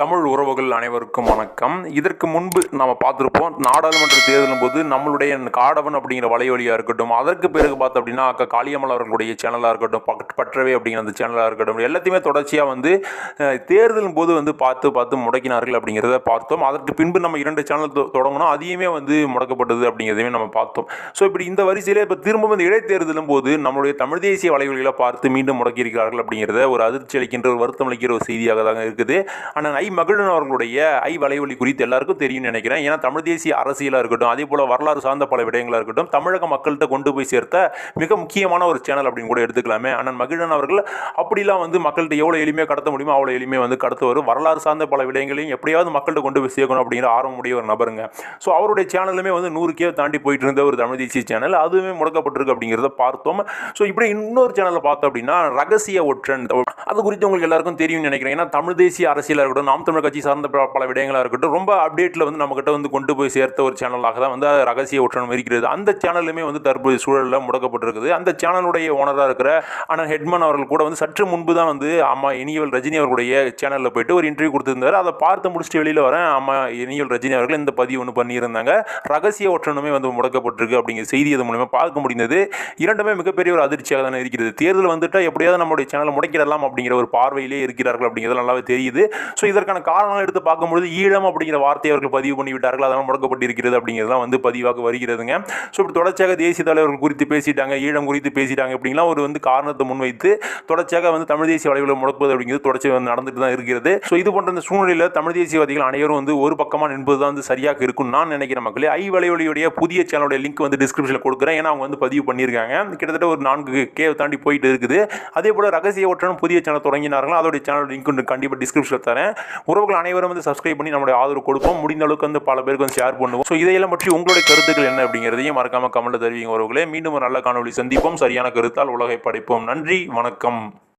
தமிழ் உறவுகள் அனைவருக்கும் வணக்கம். இதற்கு முன்பு நம்ம பார்த்துருப்போம் நாடாளுமன்ற தேர்தலும் போது நம்மளுடைய காடவன் அப்படிங்கிற வலைவழியாக இருக்கட்டும் அதற்கு பிறகு பார்த்து அப்படின்னா அக்கா காளியம்மல் அவர்களுடைய சேனலாக இருக்கட்டும் பற்றவே அப்படிங்கிற அந்த சேனலாக இருக்கட்டும் எல்லாத்தையுமே தொடர்ச்சியாக வந்து தேர்தலும் தேர்தலின் போது வந்து பார்த்து பார்த்து முடக்கினார்கள் அப்படிங்கிறத பார்த்தோம். அதற்கு பின்பு நம்ம இரண்டு சேனல் தொ- தொடங்கினோம். அதையுமே வந்து முடக்கப்பட்டது அப்படிங்கிறதையுமே நம்ம பார்த்தோம். ஸோ இப்படி இந்த வரிசையில் இப்போ திரும்பவும் இந்த இடைத்தேர்தலும் போது நம்மளுடைய தமிழ் தேசிய வலைவலிகளை பார்த்து மீண்டும் முடக்கியிருக்கிறார்கள் அப்படிங்கிறத ஒரு அதிர்ச்சி அளிக்கின்ற ஒரு வருத்தம் அளிக்கிற ஒரு செய்தியாக தான் இருக்குது. ஆனால் ஐ மகிழன் அவர்களுடைய ஐ வலைவலி குறித்து எல்லாருக்கும் தெரியும்னு நினைக்கிறேன். ஏன்னா தமிழ் தேசிய அரசியலாக இருக்கட்டும் அதே போல் வரலாறு சார்ந்த பல விடயங்களாக இருக்கட்டும் தமிழக மக்கள்கிட்ட கொண்டு போய் சேர்த்த மிக முக்கியமான ஒரு சேனல் அப்படின்னு கூட எடுத்துக்கலாமே. அண்ணன் மகிழன் அவர்கள் அப்படிலாம் வந்து மக்கள்கிட்ட எவ்வளோ எளிமையாக கடத்த முடியுமோ அவ்வளோ எளிமையாக வந்து கடத்துவார் வரலாறு சார்ந்த பல விடயங்களையும் எப்படியாவது மக்கள்கிட்ட கொண்டு போய் சேர்க்கணும் அப்படிங்கிற ஆர்வமுடைய ஒரு நபருங்க. ஸோ அவருடைய சேனலுமே வந்து நூறு கே தாண்டி போயிட்டு இருந்த ஒரு தமிழ் தேசிய சேனல் அதுவுமே முடக்கப்பட்டிருக்கு அப்படிங்கிறத பார்த்தோம். ஸோ இப்படி இன்னொரு சேனலை பார்த்தோம் அப்படின்னா ரகசிய ஒற்றன். அது குறித்து உங்களுக்கு எல்லாருக்கும் தெரியும்னு நினைக்கிறேன். ஏன்னா தமிழ் தேசிய அரசியலாக இருக்கட்டும் நாம் தமிழ் கட்சி சார்ந்த பல விடயங்களாக இருக்கட்டும் ரொம்ப அப்டேட்டில் வந்து நம்மக்கிட்ட வந்து கொண்டு போய் சேர்த்த ஒரு சேனலாக தான் வந்து ரகசிய ஒற்றனம் இருக்கிறது. அந்த சேனலுமே வந்து தற்போது சூழலில் முடக்கப்பட்டிருக்குது. அந்த சேனலுடைய ஓனராக இருக்கிற ஆனால் ஹெட்மன் அவர்கள் கூட வந்து சற்று முன்பு தான் வந்து அம்மா இனியவள் ரஜினி அவர்களுடைய சேனலில் போயிட்டு ஒரு இன்டர்வியூ கொடுத்துருந்தார். அதை பார்த்து முடிச்சுட்டு வெளியில் வரேன். அம்மா இனியவள் ரஜினி அவர்கள் இந்த பதிவு ஒன்று பண்ணியிருந்தாங்க. ரகசிய ஒற்றனுமே வந்து முடக்கப்பட்டிருக்கு அப்படிங்கிற செய்தி அது மூலமாக பார்க்க முடிந்தது. இரண்டுமே மிகப்பெரிய ஒரு அதிர்ச்சியாக தானே இருக்கிறது. தேர்தல் வந்துட்டால் எப்படியாவது நம்மளுடைய சேனலை முடக்கிடலாம் அப்படிங்கிற ஒரு பார்வையிலே இருக்கிறார்கள் அப்படிங்கிறது நல்லாவே தெரியுது. ஸோ இதற்கான காரணங்கள் எடுத்து பார்க்கும்பொழுது ஈழம் அப்படிங்கிற வார்த்தையை அவர்கள் பதிவு பண்ணி விட்டார்கள் முடக்கப்பட்டிருக்கிறது அப்படிங்கிறது தான் வந்து பதிவாக வருகிறதுங்க. ஸோ இப்படி தொடர்ச்சியாக தேசிய தலைவர்கள் குறித்து பேசிட்டாங்க ஈழம் குறித்து பேசிட்டாங்க அப்படிங்கலாம் ஒரு வந்து காரணத்தை முன்வைத்து தொடர்ச்சியாக வந்து தமிழ் தேசிய வலைகளை முடக்குவது அப்படிங்கிறது தொடர்ச்சி நடந்துட்டு தான் இருக்கிறது. ஸோ இது போன்ற இந்த சூழ்நிலையில் தமிழ் தேசியவாதிகள் அனைவரும் வந்து ஒரு பக்கமாக நின்பது தான் வந்து சரியாக இருக்கும்னு நான் நினைக்கிறேன் மக்களே. ஐ வலைவலியுடைய புதிய சேனலுடைய லிங்க் வந்து டிஸ்கிரிப்ஷனில் கொடுக்குறேன். ஏன்னா அவங்க வந்து பதிவு பண்ணியிருக்காங்க. கிட்டத்தட்ட ஒரு நான்கு கே தாண்டி போயிட்டு இருக்குது. அதே போல் ரகசிய ஒற்றனும் புதிய சேனல் தொடங்கினார்கள் அதோடைய சேனல் லிங்க் கண்டிப்பாக டிஸ்கிரிப்ஷனில் தரேன். உறவுகள் அனைவரும் வந்து சப்ஸ்கிரைப் பண்ணி நம்மளுடைய ஆதரவு கொடுப்போம். முடிந்த அளவுக்கு வந்து பல பேருக்கு வந்து ஷேர் பண்ணுவோம். ஸோ இதையெல்லாம் பற்றி உங்களுடைய கருத்துக்கள் என்ன அப்படிங்கிறதையும் மறக்காம கமெண்ட்ல தெரிவிங்க உறவுகளே. மீண்டும் ஒரு நல்ல காணொலி சந்திப்போம். சரியான கருத்தால் உலகை படைப்போம். நன்றி. வணக்கம்.